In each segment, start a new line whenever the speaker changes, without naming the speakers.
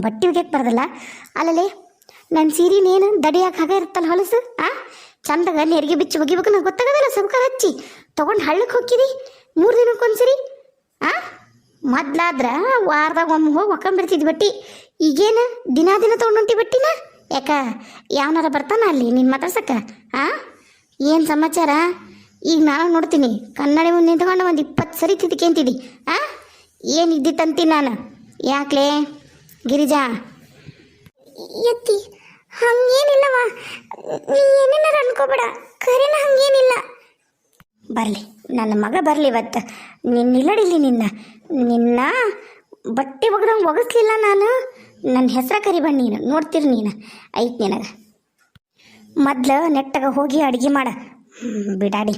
ಬಟ್ಟೆ ಒಗ್ಯಕ್ಕೆ ಬರೋದಲ್ಲ. ಅಲ್ಲಲ್ಲಿ ನನ್ನ ಸೀರೆನೇನು ದಡಿಯಾಕ ಹಾಗೆ ಇರುತ್ತಲ್ಲ ಹೊಲಸು? ಆ? ಚಂದಾಗ ನೆರಿಗೆ ಬಿಚ್ಚಿ ಒಗಿಬೇಕು ನಂಗೆ ಗೊತ್ತಾಗೋದಿಲ್ಲ ಸಬ್ಕ ಹಚ್ಚಿ. ತೊಗೊಂಡು ಹಳ್ಳಕ್ಕೆ ಹೋಗಿದಿ ಮೂರು ದಿನಕ್ಕೊಂದ್ಸರಿ ಆ? ಮೊದ್ಲಾದ್ರ ವಾರದಾಗ ಒಮ್ಮೆ ಹೋಗಿ ಒಕ್ಕಂಬಿಡ್ತಿದ್ವಿ ಬಟ್ಟಿ. ಈಗೇನು ದಿನ ದಿನ ತೊಗೊಂಡೊಂಟಿ ಬಟ್ಟಿನ? ಯಾಕ? ಯಾವನಾರ ಬರ್ತಾನ ಅಲ್ಲಿ ನಿನ್ನ ಮಾತಾಡ್ಸಕ್ಕ ಆ? ಏನು ಸಮಾಚಾರ? ಈಗ ನಾನು ನೋಡ್ತೀನಿ, ಕನ್ನಡಿ ಮುಂದೆ ನಿಂತ್ಕೊಂಡು ಒಂದು ಇಪ್ಪತ್ತು ಸರಿ ತಿದ್ಕೊಂತಿದ್ದಿ ಆ? ಏನು ಇದ್ದಿತ್ತಂತೀನಿ ನಾನು? ಯಾಕ್ಲೇ? ಗಿರಿಜಾ. ಎತ್ತಿ ಹಂಗೇನಿಲ್ಲವ ನೀ ಏನೇನಾರ ಅನ್ಕೋಬೇಡ. ಕರೆನ ಹಂಗೇನಿಲ್ಲ. ಬರಲಿ, ನನ್ನ ಮಗ ಬರಲಿ ಇವತ್ತು. ನಿನ್ನ ಇಲ್ಲಡಿಲಿ ನಿನ್ನ. ನಿನ್ನ ಬಟ್ಟೆ ಒಗ್ದಂಗೆ ಒಗಸ್ಲಿಲ್ಲ ನಾನು. ನನ್ನ ಹೆಸರು ಕರಿಬಣ್ಣ ನೀನು. ನೋಡ್ತೀರಿ ನೀನು. ಐತ್ ನಿನಗೆ. ಮೊದ್ಲು ನೆಟ್ಟಗೆ ಹೋಗಿ ಅಡುಗೆ ಮಾಡ. ಬಿಡಾಡಿ.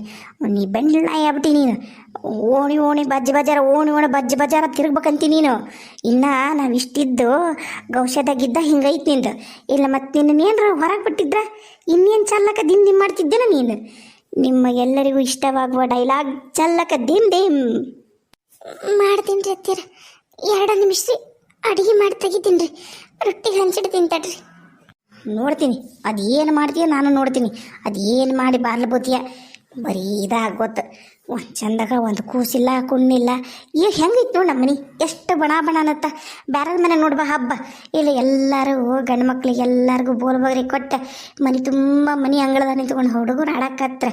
ನೀ ಬೆಣ್ಣ ಆಗ್ಬಿಟ್ಟಿ ನೀನು. ಓಣಿ ಓಣಿ ಬಜ್ಜಿ ಬಜಾರ ಓಣಿ ಓಣಿ ಬಜ್ಜಿ ಬಜಾರ ತಿರುಗ್ಬೇಕಂತಿ ನೀನು. ಇನ್ನ ನಾವು ಇಷ್ಟಿದ್ದು ಗೌಶದಾಗಿದ್ದ ಹಿಂಗೈತಿ ನಿಂದು. ಇಲ್ಲ ಮತ್ತೆ ನಿನ್ನೇನ್ರ ಹೊರಗೆ ಬಿಟ್ಟಿದ್ರ ಇನ್ನೇನು ಚಲ್ಲಕ ದಿಮ್ ದಿಮ್ ಮಾಡ್ತಿದ್ದೇನ ನೀನು. ನಿಮ್ಮ ಎಲ್ಲರಿಗೂ ಇಷ್ಟವಾಗುವ ಡೈಲಾಗ್ ಚಲ್ಲಕ ದಿಮ್ ದಿಮ್. ಮಾಡ್ತೀನಿ ರೀ ಅತ್ತೀರ ಎರಡು ನಿಮಿಷ ಅಡಿಗೆ ಅಡುಗೆ ಮಾಡಿ ತೆಗಿತೀನಿ ರೀ. ರೊಟ್ಟಿ ಹಂಚಿಟ್ಟು ತಿಂತಾಡ್ರಿ ನೋಡ್ತೀನಿ. ಅದೇನು ಏನು ಮಾಡ್ತೀಯ ನಾನು ನೋಡ್ತೀನಿ. ಅದೇನು ಏನು ಮಾಡಿ ಬಾರ್ಲಬೋತೀಯ ಬರೀ ಇದಾಗೋತ್. ಒಂದು ಚಂದಾಗ ಒಂದು ಕೂಸಿಲ್ಲ, ಕುಣ್ಣಿಲ್ಲ. ಈಗ ಹೆಂಗಿತ್ತು ನಮ್ಮ ಮನೆ ಎಷ್ಟು ಬಣ ಬಣ ಅನ್ನತ್ತ ಬ್ಯಾರದ ಮನೆ ನೋಡ್ಬ ಹಬ್ಬ. ಇಲ್ಲಿ ಎಲ್ಲರೂ ಗಂಡು ಮಕ್ಳಿಗೆ ಎಲ್ಲರಿಗೂ ಬೋಲ್ ಬಗ್ರಿ ಕೊಟ್ಟು. ಮನೆ ತುಂಬ ಮನೆ ಅಂಗಳದ ನಿಂತ್ಕೊಂಡು ಹುಡುಗರು ಆಡಕ್ಕತ್ರ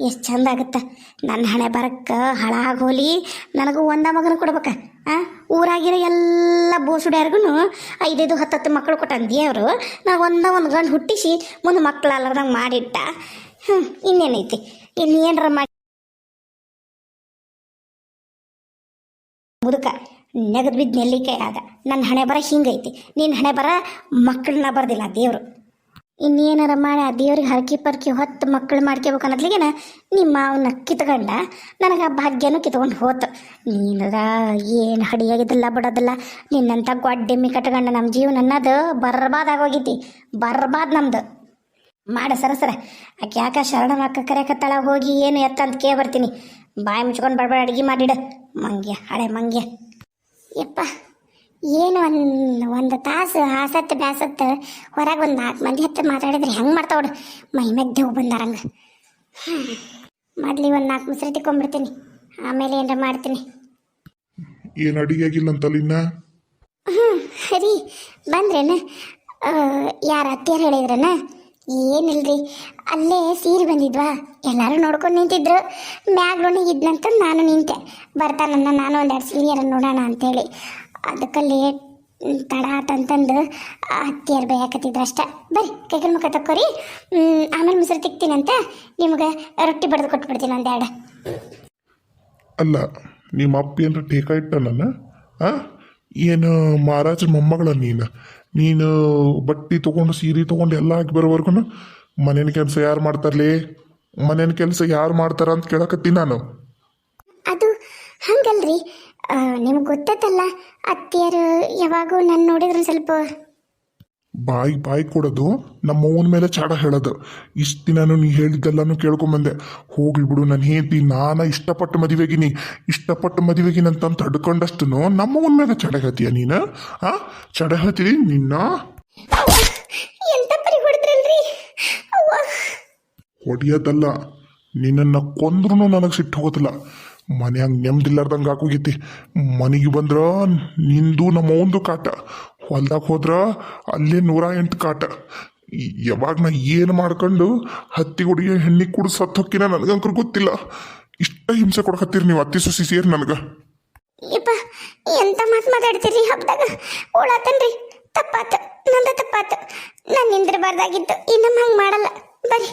ಎಷ್ಟು ಚಂದ ಆಗುತ್ತೆ. ನನ್ನ ಹಣೆ ಬರಕ್ಕೆ ಹಳಾಗೋಲಿ ನನಗೂ ಒಂದ ಮಗನ ಕೊಡ್ಬೇಕ. ಹಾಂ ಊರಾಗಿರೋ ಎಲ್ಲ ಬೋಸುಡ್ಯಾರ್ಗು ಐದೈದು, ಹತ್ತತ್ತು ಮಕ್ಕಳು ಕೊಟ್ಟಂದಿ ದೇವರು ನಾವು ಒಂದ ಒಂದು ಗಂಡು ಹುಟ್ಟಿಸಿ, ಮುಂದೆ ಮಕ್ಕಳು ಅಲ್ಲಾರ್ದಂಗೆ ಮಾಡಿಟ್ಟ. ಹ್ಞೂ ಇನ್ನೇನೈತಿ? ಇನ್ನು ಏನರ ಮಾಡಿ ಮುದುಕ ನೆಗದು ಬಿದ್ದ ನೆಲ್ಲಿಕಾಯಿ ಆದ ನನ್ನ ಹಣೆ ಬರ ಹಿಂಗೈತಿ. ನಿನ್ನ ಹಣೆ ಬರ ಮಕ್ಕಳನ್ನ ಬರ್ದಿಲ್ಲ ದೇವರು. ಇನ್ನೇನಾರ ಮಾಡಿ ಆ ದೇವ್ರಿಗೆ ಹರಕೆ ಪರ್ಕಿ ಹೊತ್ತು ಮಕ್ಕಳು ಮಾಡ್ಕೋಬೇಕು ಅನ್ನೋದ್ಲಿಗೆನ ನಿಮ್ಮ ಅವನ್ನ ಕಿತ್ಕೊಂಡ ನನಗೆ ಆ ಭಾಗ್ಯನೂ ಕಿತ್ಕೊಂಡು ಹೋತು. ನೀನದ ಏನು ಹಡಿಯಾಗಿದ್ದಿಲ್ಲ ಬಿಡೋದಿಲ್ಲ. ನಿನ್ನಂಥ ಗೊಡ್ಡೆಮ್ಮಿ ಕಟ್ಕೊಂಡ ನಮ್ಮ ಜೀವನ ಅನ್ನೋದು ಬರ್ಬಾದ್ ಆಗೋಗೈತಿ ಬರ್ಬಾದ್ ನಮ್ದು. ಮಾಡ ಸರ ಆಕೆ ಯಾಕೆ ಶರಣ ಅಕ್ಕ ಕರೆಯಕತ್ತಾಳ ಹೋಗಿ ಏನು ಎತ್ತ ಅಂತ ಕೇ ಬರ್ತೀನಿ. ಬಾಯಿ ಮುಚ್ಕೊಂಡು ಬಡಬಡ ಅಡುಗೆ ಮಾಡಿಡ. ಮಂಗ್ಯ ಹಳೆ ಮಂಗ್ಯ. ಯಪ್ಪ ಏನು ಒಂದು ಒಂದು ತಾಸು ಹಾಸತ್ತು ಬ್ಯಾಸತ್ತು ಹೊರಗೆ ಒಂದು ನಾಲ್ಕು ಮಂದಿ ಹತ್ತಿರ ಮಾತಾಡಿದ್ರೆ ಹೆಂಗೆ ಮಾಡ್ತಾವಡು ಮೈ ಮೆದ್ದೆವು ಬಂದಾರಂಗೆ ಮೊದ್ಲಿ ಒಂದು ನಾಲ್ಕು ಮುಸ್ರಿ ತಿಕ್ಕೊಂಬಿಡ್ತೀನಿ ಆಮೇಲೆ ಏನಾರ ಮಾಡ್ತೀನಿ.
ಏನು ಅಡಿಗೆ ಆಗಿಲ್ಲ ಅಂತಲ್ಲ ಇನ್ನ?
ಹ್ಞೂ ಸರಿ. ಬಂದ್ರೇನ? ಯಾರು ಅತ್ತಿಯರು ಹೇಳಿದ್ರನ? ಏನಿಲ್ರಿ, ಅಲ್ಲೇ ಸೀರೆ ಬಂದಿದ್ವಾ? ಎಲ್ಲರೂ ನೋಡ್ಕೊಂಡು ನಿಂತಿದ್ರು. ಮ್ಯಾಗ್ಲೋಣಿ ಇದ್ನಂತ ನಾನು ನಿಂತೆ. ಬರ್ತಾನನ್ನ ನಾನು ಒಂದೆರಡು ಸೀರಿಯರ ನೋಡೋಣ ಅಂತೇಳಿ. ಅದಕ್ಕೆ ಲೇಟ್ ತಡ ಆತಂತಂದು ಅತ್ತಿಯರು ಬೇಯಕತ್ತಿದ್ರು ಅಷ್ಟೆ. ಬರ್ರಿ ಕೈಕಲ್ ಮುಖ ತಕ್ಕೋರಿ. ಆಮೇಲೆ ಮೊಸರು ತಿಕ್ತೀನಂತ. ನಿಮ್ಗೆ ರೊಟ್ಟಿ ಬಡ್ದು ಕೊಟ್ಬಿಡ್ತೀನಿ ಒಂದೆರಡು.
ಅಲ್ಲ, ನಿಮ್ಮ ಅಪ್ಪ ಏನಾರ ಟೀಕಾ ಇಟ್ಟ ನನ್ನ? ಆ? ಏನು ಮಹಾರಾಜರ ಮೊಮ್ಮಗಳ ನೀನು. ನೀನು ಬಟ್ಟೆ ತೊಗೊಂಡು, ಸೀರೆ ತೊಗೊಂಡು ಎಲ್ಲ ಹಾಕಿ ಬರೋವರೆಗೂ ಮನೇನ ಕೆಲಸ ಯಾರು ಮಾಡ್ತಾರಲಿ? ಮನೇನ ಕೆಲಸ ಯಾರು ಮಾಡ್ತಾರ ಅಂತ ಕೇಳಕತ್ತೀನಿ ನಾನು.
ಅದು ಹಂಗಲ್ರಿ. ನಿಮ್ಗೆ ಗೊತ್ತತ್ತಲ್ಲ, ಅತ್ತಿಯರು ಯಾವಾಗೂ ನಾನು ನೋಡಿದ್ರೆ ಸ್ವಲ್ಪ
ಬಾಯಿ ಬಾಯಿ ಕೊಡೋದು ನಮ್ಮ ಅವನ ಮೇಲೆ ಚಾಡ ಹೇಳೋದು. ಇಷ್ಟು ದಿನ ನೀ ಹೇಳಿದ್ದೆಲ್ಲಾನು ಕೇಳ್ಕೊಂಬಂದೆ ಹೋಗ್ಲಿ ಬಿಡು ನನ್ನ ಹೇಳ್ತಿ ನಾನು ಇಷ್ಟಪಟ್ಟು ಮದುವೆಗಿನಿ ಇಷ್ಟಪಟ್ಟು ಮದುವೆಗಿನ ಅಂತ ತಡ್ಕೊಂಡಷ್ಟು ನಮ್ಮವನ ಮೇಲೆ ಚಡ ಹೇಳ್ತೀಯ ನೀನು? ಆ? ಚಡ ಹೇಳ್ತೀನಿ ನಿನ್ನ? ಹೊಡಿಯೋದಲ್ಲ. ನಿನ್ನನ್ನು ಕೊಂದ್ರೂ ನನಗೆ ಸಿಟ್ಟು ಹೋಗೋದಿಲ್ಲ. ಮನ್ಯಾಗ ನೆಮ್ಮದಿಲ್ಲಾರ್ದಂಗೆ ಆಕೋಗೈತಿ ಮನೆಗೆ ಬಂದ್ರ ನಿಂದು ನಮ್ಮ ಒಂದು ಕಾಟ. ಹೊಲ್ದಾಗ ಹೋದ್ರ ಅಲ್ಲಿ ನೂರ ಎಂಟು ಕಾಟ. ಯಾವಾಗ ನಾ ಏನು ಮಾಡ್ಕೊಂಡು ಹತ್ತಿ ಹುಡುಗಿ ಹೆಣ್ಣಿಗೆ ಕೂಡ ಸತ್ತು ಹೊಕ್ಕಿನ ನನಗಂಕರು ಗೊತ್ತಿಲ್ಲ. ಇಷ್ಟ ಹಿಂಸೆ ಕೊಡಕತ್ತೀರಿ ನೀವು ಅತ್ತಿ ಸುಸಿ ಸೇರಿ ನನಗೆ.
ಯಪ್ಪ, ಎಂತ ಮಾತು ಮಾತಾಡ್ತೀರಿ ಹಬ್ಬದಾಗ ಓಡಾತನ್ರಿ ತಪ್ಪಾತು, ನಂದ ತಪ್ಪಾತು. ನಾನು ನಿಂದಿರಬಾರ್ದಾಗಿತ್ತು ಇನ್ನೊಮ್ಮೆ ಹಂಗೆ ಮಾಡಲ್ಲ. ಬರ್ರಿ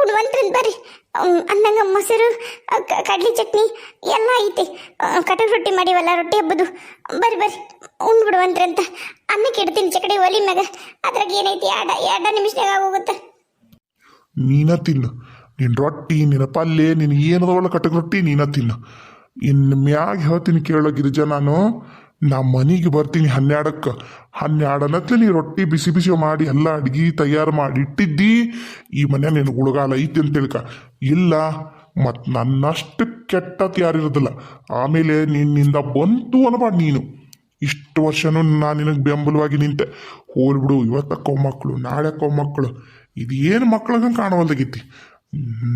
ಉಣ್ವಂತ್ರಿ ಬರ್ರಿ. ಅಮ್, ಅಂದಂಗ ಮೊಸರು ಕಡ್ಲಿ ಚಟ್ನಿ ಎಲ್ಲ ಐತಿ. ಕಟಕ್ ರೊಟ್ಟಿ ಮಾಡಿವಲ್ಲ ರೊಟ್ಟಿ ಹಬ್ಬದು. ಬರ್ರಿ ಬರ್ರಿ. ಉಂಡ್ಬಿಡುವಂತ್ರಿ ಅಂತ ಅನ್ನಕ್ಕೆ ಇಡ್ತೀನಿ ಚಕಡಿ ಒಲಿ ಮ್ಯಾಗ. ಅದ್ರಾಗ ಏನೈತಿ? ಎರಡ ಎರಡ ನಿಮಿಷದಾಗ ಆಗೋಗುತ್ತೆ.
ನೀನ ತಿನ್ನು. ನಿನ್ನ ರೊಟ್ಟಿ ನಿನ್ನ ಪಲ್ಯ ನಿನ್ನ ಏನದವಲ್ಲ ಕಟಕ್ ರೊಟ್ಟಿ ನೀನ ತಿನ್ನು. ಇನ್ನು ಮ್ಯಾಗ ಹೇಳ್ತೀನಿ ಕೇಳೋ ಗಿರಿಜ ನಾನು. ನಾ ಮನೆಗೆ ಬರ್ತೀನಿ ಹನ್ನೆರಡಕ್ಕೆ. ಹನ್ನೆರಡನತ್ಲೆ ನೀ ರೊಟ್ಟಿ ಬಿಸಿ ಬಿಸಿ ಮಾಡಿ ಎಲ್ಲ ಅಡ್ಗೆ ತಯಾರು ಮಾಡಿ ಇಟ್ಟಿದ್ದಿ. ಈ ಮನೆ ನಿನಗೆ ಹುಡುಗಾಲ ಐತಿ ಅಂತ ತಿಳ್ಕ. ಇಲ್ಲ ಮತ್ತು ನನ್ನಷ್ಟು ಕೆಟ್ಟತ್ ಯಾರಿರೋದಿಲ್ಲ ಆಮೇಲೆ ನಿನ್ನಿಂದ ಬಂತು ಅನ್ಬಾರ್ದು ನೀನು. ಇಷ್ಟು ವರ್ಷನೂ ನಾನು ನಿನಗೆ ಬೆಂಬಲವಾಗಿ ನಿಂತೆ. ಹೋಲ್ಬಿಡು ಇವತ್ತಕ್ಕೋ ಮಕ್ಕಳು ನಾಳೆಕ್ಕೋ ಮಕ್ಕಳು ಇದೇನು ಮಕ್ಳಗಂಗೆ ಕಾಣುವಲ್ದಾಗಿತ್ತಿ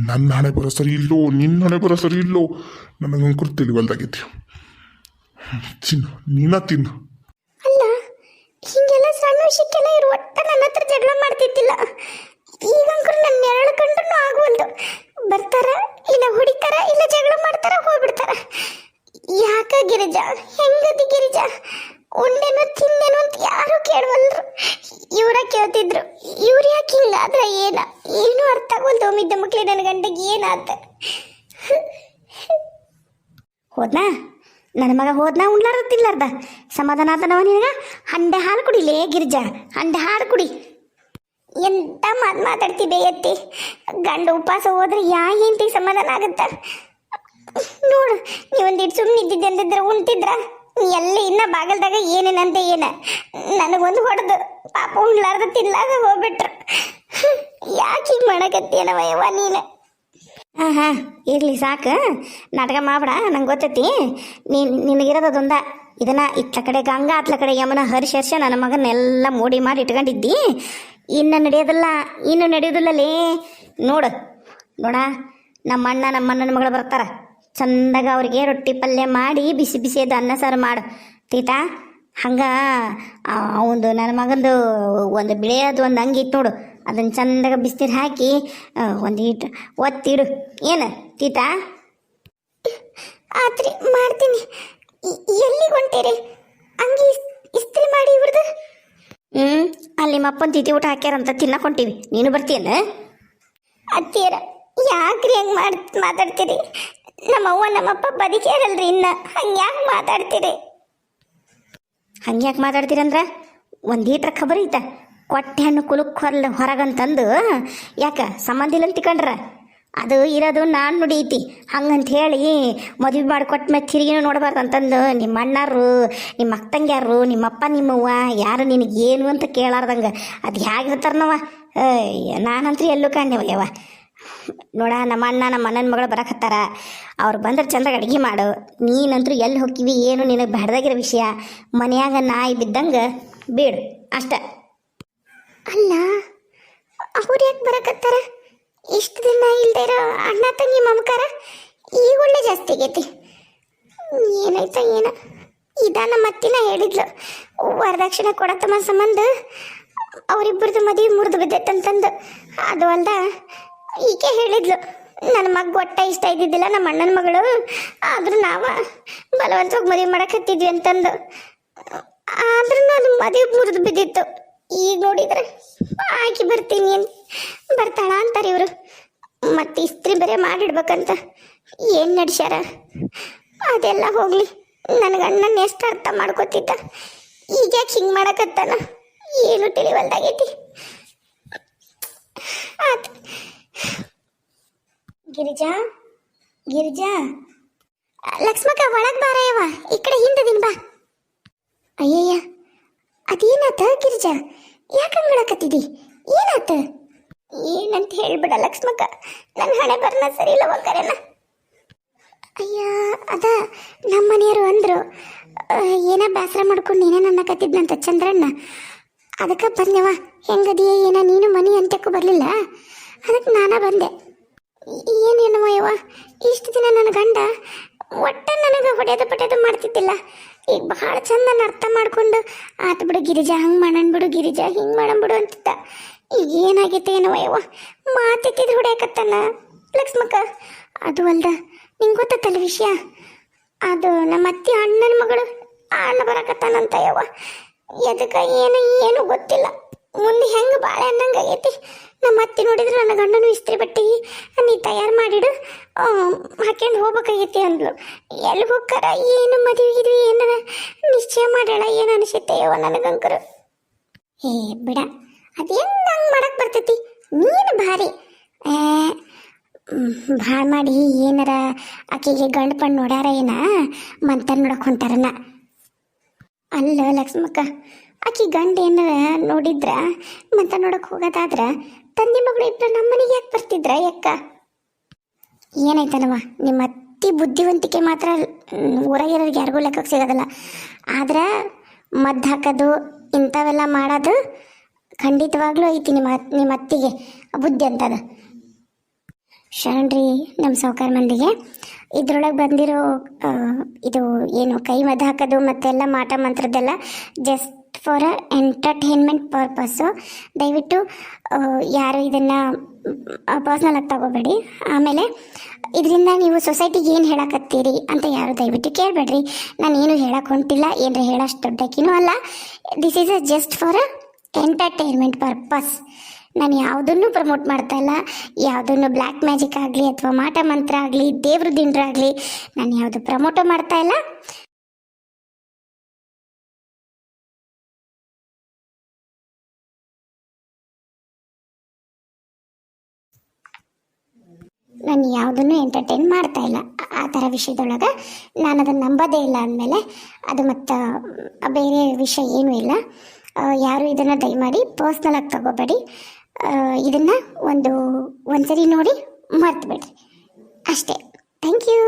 ನನ್ನ ಹಣೆ ಬರೋ ಸರಿ ಇಲ್ಲೋ ನಿನ್ನ ಹಣೆ ಬರೋ ಸರಿ ಇಲ್ಲೋ? ನನಗಂಕರು ತಿಳಿವಲ್ದಾಗಿತ್ತಿ ತಿನ್ನು, ನೀನ ತಿನ್ನು.
ಹಿಂಗೆಲ್ಲ ಸಣ್ಣ ವಿಷಯಕ್ಕೆಲ್ಲ ಇರು ಒಟ್ಟ ನನ್ನ ಜಗಳ ಮಾಡ್ತಿದ್ದಿಲ್ಲ. ಈಗಂಕರು ನನ್ನ ನೆರಳು ಕಂಡ್ರೂ ಆಗುವಲ್ದು ಬರ್ತಾರ? ಇಲ್ಲ ಹೊಡಿತಾರ? ಇಲ್ಲ ಜಗಳ ಮಾಡ್ತಾರ? ಹೋಗ್ಬಿಡ್ತಾರ? ಯಾಕ ಗಿರಿಜಾ? ಹೆಂಗದಿ ಗಿರಿಜಾ? ಉಂಡೆನು ತಿಂದೆನು ಅಂತ ಯಾರು ಕೇಳವಲ್ರು. ಇವ್ರ ಕೇಳ್ತಿದ್ರು. ಇವ್ರು ಯಾಕೆ ಹಿಂಗಾದ್ರ ಏನ? ಏನು ಅರ್ಥ ಆಗೋಲ್ದು ಒಮ್ಮಿದ್ದ ಮಕ್ಳಿ ನನ್ನ ಗಂಡಗೆ ಏನಾತ ಹೋದ್ನಾ? ನನ್ನ ಮಗ ಹೋದ್ನಾ? ಉಣ್ಲಾರ್ದ, ತಿನ್ಲಾರ್ದ? ಸಮಾಧಾನ ಆತನವ ನಿನಗ? ಹಂಡೆ ಹಾಲು ಕುಡಿಲೇ ಗಿರಿಜಾ? ಹಂಡೆ ಹಾಲು ಕುಡಿ. ಎಂತ ಮಾತು ಮಾತಾಡ್ತಿದ್ದೆ ಎತ್ತಿ? ಗಂಡ ಉಪವಾಸ ಹೋದ್ರೆ ಯಾ ಹೆಂಡತಿ ಸಮಾಧಾನ ಆಗುತ್ತ? ನೋಡು ನೀವೊಂದಿಟ್ಟು ಸುಮ್ಮನೆ ಇದ್ದಿದ್ದೆ ಅಂದಿದ್ರೆ ಉಣ್ತಿದ್ರ? ನೀ ಎಲ್ಲ ಇನ್ನ ಬಾಗಲ್ದಾಗ ಏನೇನಂತ ಏನ? ನನಗೊಂದು ಹೊಡೆದು, ಪಾಪ ಉಣ್ಲಾರ್ದ ತಿನ್ಲಾರ್ದ ಹೋಗ್ಬಿಟ್ರು. ಯಾಕೆ ಹಿಂಗೆ ಮಾಡಕತ್ತೇನವ ಯವ್ವ ನೀನು? ಹಾಂ ಹಾಂ, ಇರಲಿ ಸಾಕು. ನಾಟಕ ಮಾಡ್ಬೇಡ, ನಂಗೆ ಗೊತ್ತೈತಿ. ನೀನು, ನಿನಗಿರೋದೊಂದ. ಇದನ್ನ ಇತ್ಲ ಕಡೆ ಗಂಗಾ, ಅತ್ಲ ಕಡೆ ಯಮನ, ಹರ್ಷ ಹರ್ಷ ನನ್ನ ಮಗನ್ನೆಲ್ಲ ಮೋಡಿ ಮಾಡಿ ಇಟ್ಕೊಂಡಿದ್ದಿ. ಇನ್ನು ನಡೆಯೋದಿಲ್ಲ, ಇನ್ನು ನಡೆಯೋದಿಲ್ಲಲೇ ನೋಡು. ನೋಡ ನಮ್ಮ ಅಣ್ಣ ನಮ್ಮ ಮಗಳು ಬರ್ತಾರ. ಚಂದಾಗ ಅವ್ರಿಗೆ ರೊಟ್ಟಿ ಪಲ್ಯ ಮಾಡಿ ಬಿಸಿ ಬಿಸಿಯದು ಅನ್ನ ಸಾರು ಮಾಡು. ತೀತಾ? ಹಂಗ ಅವಂದು ನನ್ನ ಮಗಂದು ಒಂದು ಬಿಳೆಯದು ಒಂದು ಅಂಗಿ ಇತ್ತು ನೋಡು. ಅದನ್ನು ಚಂದಾಗ ಬಿಸಿನೀರು ಹಾಕಿ ಒಂದು ಇಟ್ಟು ಒತ್ತಿಡು. ಏನು, ತೀತಾ ಆತ್ರಿ ಮಾಡ್ತೀನಿ ಹೊಂಟೀರಿ ಅಂಗಿ ಇಸ್ತ್ರಿ ಮಾಡಿ ಇವ್ರದ್ದು ಹ್ಮ್, ಅಲ್ಲಿ ನಿಮ್ಮ ಅಪ್ಪನ ತಿಥಿ ಊಟ ಹಾಕ್ಯಾರಂತ ತಿನ್ನಕ್ ಹೊಂಟೀವಿ. ನೀನು ಬರ್ತೀಯನ? ಅತ್ತೀರ ಯಾಕ್ರಿ ಹಂಗ್ ಮಾಡ್, ಮಾತಾಡ್ತೀರಿ? ನಮ್ಮವ್ವ ನಮ್ಮಪ್ಪ ಬದುಕ್ಯಾರಲ್ರಿ ಇನ್ನ. ಹಂಗೆ ಯಾಕೆ ಮಾತಾಡ್ತೀರಿ? ಹಂಗೆ ಯಾಕೆ ಮಾತಾಡ್ತೀರಂದ್ರ? ಲೀಟ್ರ್ ಖಬರ್ ಐತ. ಕೊಟ್ಟೆ ಹಣ್ಣು ಕುಲುಕ್ ಹೊರಲ್ ಹೊರಗಂತಂದು. ಯಾಕ, ಸಂಬಂಧ ಇಲ್ಲ ತಿಕೊಂಡ್ರ ಅದು ಇರೋದು ನಾನು ನುಡಿ ಐತಿ ಹಂಗಂತ ಹೇಳಿ ಮದುವೆ ಮಾಡಿಕೊಟ್ಟ ಮೇಲೆ ತಿರುಗಿನೂ ನೋಡಬಾರ್ದು ಅಂತಂದು ನಿಮ್ಮ ಅಣ್ಣಾರು, ನಿಮ್ಮ ಅಕ್ಕಂಗ್ಯಾರು ನಿಮ್ಮಪ್ಪ ನಿಮ್ಮವ್ವ ಯಾರು ನಿನಗೆ ಏನು ಅಂತ ಕೇಳಾರ್ದಂಗೆ. ಅದು ಹೇಗಿರ್ತಾರನವ ನಾನಂತೂ ಎಲ್ಲೂ ಕಾಣ್ಯವ ಯವ್ವ ನೋಡ, ನಮ್ಮ ಅಣ್ಣ, ನಮ್ಮ ಅಣ್ಣನ ಮಗಳು ಬರಕತ್ತಾರ ಅವ್ರು ಬಂದ್ರೆ ಚಂದಾಗ ಅಡುಗೆ ಮಾಡು. ನೀನಂತರೂ ಎಲ್ಲಿ ಹೋಗ್ತೀವಿ ಏನು ನಿನಗೆ ಬೇಡದಾಗಿರೋ ವಿಷಯ. ಮನೆಯಾಗ ನಾಯಿ ಬಿದ್ದಂಗೆ ಬೀಡು, ಅಷ್ಟ. ಅಲ್ಲ, ಅವ್ರು ಯಾಕೆ ಬರಕತ್ತಾರ ಇಷ್ಟು ದಿನ ಇಲ್ಲದೆ ಇರೋ ಅಣ್ಣ ತಂಗಿ ಮಮಕಾರ ಈಗ ಜಾಸ್ತಿ ಆಗೈತಿ. ಏನಾಯ್ತ ಏನ. ಇದ ನಮ್ಮ ಅತ್ತಿನ ಹೇಳಿದ್ಲು. ವರದಕ್ಷಿಣೆ ಕೊಡತಮ್ಮ ಸಂಬಂಧ ಅವರಿಬ್ಬರದು ಮದುವೆ ಮುರಿದು ಬಿದ್ದೈತಂತಂದು ಅದು ಅಲ್ದ ಈಕೆ ಹೇಳಿದ್ಲು. ನನ್ನ ಮಗ ಒಟ್ಟ ಇಷ್ಟ ಇದ್ದಿದ್ದಿಲ್ಲ, ನಮ್ಮ ಅಣ್ಣನ ಮಗಳು. ಆದ್ರೂ ನಾವು ಬಲವಂತವಾಗಿ ಮದುವೆ ಮಾಡಕತ್ತಿದ್ವಿ ಅಂತಂದು. ಆದ್ರೂ ಅದು ಮದುವೆ ಮುರಿದು ಬಿದ್ದಿತ್ತು. ಈಗ ನೋಡಿದ್ರೆ ಆಕಿ ಬರ್ತೀನಿ ಅಂತ ಬರ್ತಾಳ ಅಂತಾರೆ ಇವರು ಮತ್ತೆ ಇಸ್ತ್ರಿ ಬೇರೆ ಮಾಡಿಡ್ಬೇಕಂತ ಏನು ನಡ್ಸ್ಯಾರ? ಅದೆಲ್ಲ ಹೋಗ್ಲಿ. ನನ್ನ ಎಷ್ಟು ಅರ್ಥ ಮಾಡ್ಕೋತಿದ್ದ? ಈಗ ಯಾಕೆ ಹಿಂಗೆ ಮಾಡಕತ್ತಾನ? ಏನು ತಿಳಿವಲ್ದಾಗೈತಿ? ಗಿರಿಜಾ ಗಿರಿಜಾ. ಲಕ್ಷ್ಮಕ್ಕ, ಒಳಗ್ ಬಾರಯ್ಯವ ಈ ಕಡೆ ಹಿಂದದಿನ್ ಬಾ. ಅಯ್ಯಯ್ಯ, ಅದೇನಾತ ಗಿರಿಜಾ? ಯಾಕಂಗ್ ಮಾಡಕತ್ತಿದಿ? ಏನಾತ? ಏನಂತ ಹೇಳ್ಬಿಡ ಲಕ್ಷ್ಮಕ್ಕ. ನನ್ನ ಹಣೆ ಬರ್ನ ಸರಿ ಇಲ್ಲ ಕರೆನ? ಅಯ್ಯ, ಅದ ನಮ್ಮ ಮನೆಯವರು ಅಂದ್ರು ಏನ ಬೇಸರ ಮಾಡ್ಕೊಂಡು ನೀನೇ ನನ್ನ ಕತ್ತಿದ್ನಂತ ಚಂದ್ರಣ್ಣ? ಅದಕ್ಕೆ ಬಂದೆವ, ಹೆಂಗದಿಯ ಏನ ನೀನು ಮನಿ ಅಂತ್ಯಕ್ಕೂ ಬರಲಿಲ್ಲ? ಅದಕ್ಕೆ ನಾನ ಬಂದೆ. ಏನೇನು ಯವ ಇಷ್ಟು ದಿನ ನನ್ನ ಗಂಡ ಒಟ್ಟ ನನಗೆ ಹೊಡೆದು ಪಡೆದು ಮಾಡ್ತಿದ್ದಿಲ್ಲ. ಈಗ ಬಹಳ ಚಂದ ಅರ್ಥ ಮಾಡ್ಕೊಂಡು, ಆತ ಬಿಡು ಗಿರಿಜಾ, ಹಂಗೆ ಮಾಡಣ್ ಬಿಡು, ಗಿರಿಜಾ, ಹಿಂಗೆ ಮಾಡಣ್ ಬಿಡು ಅಂತಿದ್ದ. ಏನಾಗೈತೆ ಏನೋ ಅಯ್ಯವ ಮಾತೆತ್ತಿದ್ದು ಹೊಡೆಯಕತ್ತಲ್ಲ ಲಕ್ಷ್ಮಕ್ಕ, ಅದು ಅಲ್ದ, ನಿಂಗೆ ಗೊತ್ತತ್ತಲ್ಲ ವಿಷಯ? ಅದು ನಮ್ಮ ಅತ್ತೆ ಅಣ್ಣನ ಮಗಳು ಅಣ್ಣ ಬರಕತ್ತಾನಂತ ಯವ್ವ ಎದಕ್ಕೆ ಏನು ಏನು ಗೊತ್ತಿಲ್ಲ. ಮುಂದೆ ಹೆಂಗೆ ಬಾಳೆ ಅನ್ನಂಗೆ ಆಗೈತಿ. ನಮ್ಮ ಅತ್ತೆ ನೋಡಿದ್ರೆ ನನ್ನ ಗಂಡನು ಇಸ್ತ್ರಿ ಬಟ್ಟೆ ನೀ ತಯಾರು ಮಾಡಿಡು ಹಾಕ್ಯಂಡು ಹೋಗ್ಬೇಕಾಗೈತಿ ಅಂದ್ಲು. ಎಲ್ಲಿ ಹೋಗ್ಕರ ಏನು ಮದುವೆ ಇದ್ವಿ ಏನಾರ ನಿಶ್ಚಯ ಮಾಡ್ಯಾಳ? ಏನು ಅನಿಸುತ್ತೆ ಯವ್ವ ನನಗಂಕರು? ಏ, ಬಿಡ. ಅದೇನು ಹಂಗೆ ಮಾಡಕ್ ಬರ್ತೈತಿ? ನೀನು ಭಾರಿ. ಭಾಳ ಮಾಡಿ ಏನಾರ ಆಕೆಗೆ ಗಂಡು ಪಣ್ಣು ನೋಡ್ಯಾರ ಏನ? ಮಂತ ನೋಡಕ್ ಹೊಂಟಾರನ. ಅಲ್ಲ ಲಕ್ಷ್ಮಕ್ಕ, ಆಕಿ ಗಂಡ ಏನಾರ ನೋಡಿದ್ರ ಮಂತ ನೋಡಕ್ ಹೋಗೋದಾದ್ರ, ತಂದೆ ಮಗಳು ಇಬ್ಬರು ನಮ್ಮನೆಗೆ ಯಾಕೆ ಬರ್ತಿದ್ರ ಯಾಕ? ಏನಾಯ್ತಲ್ವ ನಿಮ್ಮ ಅತ್ತಿ ಬುದ್ಧಿವಂತಿಕೆ ಮಾತ್ರ ಊರಾಗಿರೋರಿಗೆ ಯಾರಿಗೂ ಲೆಕ್ಕಕ್ಕೆ ಸಿಗೋದಲ್ಲ. ಆದ್ರೆ ಮದ್ದು ಹಾಕೋದು, ಇಂಥವೆಲ್ಲ ಮಾಡೋದು ಖಂಡಿತವಾಗ್ಲೂ ಐತಿ ನಿಮ್ಮ ನಿಮ್ಮ ಅತ್ತಿಗೆ ಬುದ್ಧಿ ಅಂತದ. ಶರಣ್ರಿ ನಮ್ಮ ಸಾವುಕಾರ ಮಂದಿಗೆ, ಇದ್ರೊಳಗೆ ಬಂದಿರೋ ಇದು ಏನು ಕೈ ಮದ್ದು ಹಾಕೋದು ಮತ್ತೆಲ್ಲ ಮಾಟ ಮಂತ್ರದ್ದೆಲ್ಲ just for uh entertainment purpose ದಯವಿಟ್ಟು ಯಾರು ಇದನ್ನು ಪರ್ಸ್ನಲಾಗಿ ತಗೋಬೇಡಿ. ಆಮೇಲೆ, ಇದರಿಂದ ನೀವು ಸೊಸೈಟಿಗೆ ಏನು ಹೇಳಕತ್ತೀರಿ ಅಂತ ಯಾರು ದಯವಿಟ್ಟು ಕೇಳಬೇಡ್ರಿ. ನಾನು ಏನು ಹೇಳಕ್ಕೆ ಹೊಂಟಿಲ್ಲ, ಏನರ ಹೇಳೋಷ್ಟು ದೊಡ್ಡಕ್ಕಿನೂ ಅಲ್ಲ. This is uh just for uh entertainment purpose ನಾನು ಯಾವುದನ್ನು ಪ್ರಮೋಟ್ ಮಾಡ್ತಾ ಇಲ್ಲ. ಯಾವುದನ್ನು ಬ್ಲ್ಯಾಕ್ ಮ್ಯಾಜಿಕ್ ಆಗಲಿ ಅಥವಾ ಮಾಟ ಮಂತ್ರ ಆಗಲಿ, ದೇವ್ರ ದಿಂಡ್ರ ಆಗಲಿ, ನಾನು ಯಾವುದು ಪ್ರಮೋಟ ಮಾಡ್ತಾ ಇಲ್ಲ. ನಾನು ಯಾವುದನ್ನು ಎಂಟರ್ಟೈನ್ ಮಾಡ್ತಾ ಇಲ್ಲ. ಆ- ಥರ ವಿಷಯದೊಳಗೆ ನಾನು ಅದನ್ನು ನಂಬೋದೇ ಇಲ್ಲ ಅಂದಮೇಲೆ ಅದು ಮತ್ತು ಬೇರೆ ವಿಷಯ ಏನೂ ಇಲ್ಲ. ಯಾರು ಇದನ್ನು ದಯಮಾಡಿ ಪರ್ಸ್ನಲಾಗಿ ತಗೋಬೇಡಿ. ಇದನ್ನು ಒಂದು ಒಂದ್ಸರಿ ನೋಡಿ ಮರ್ತು ಬಿಡ್ರಿ ಅಷ್ಟೇ. Thank you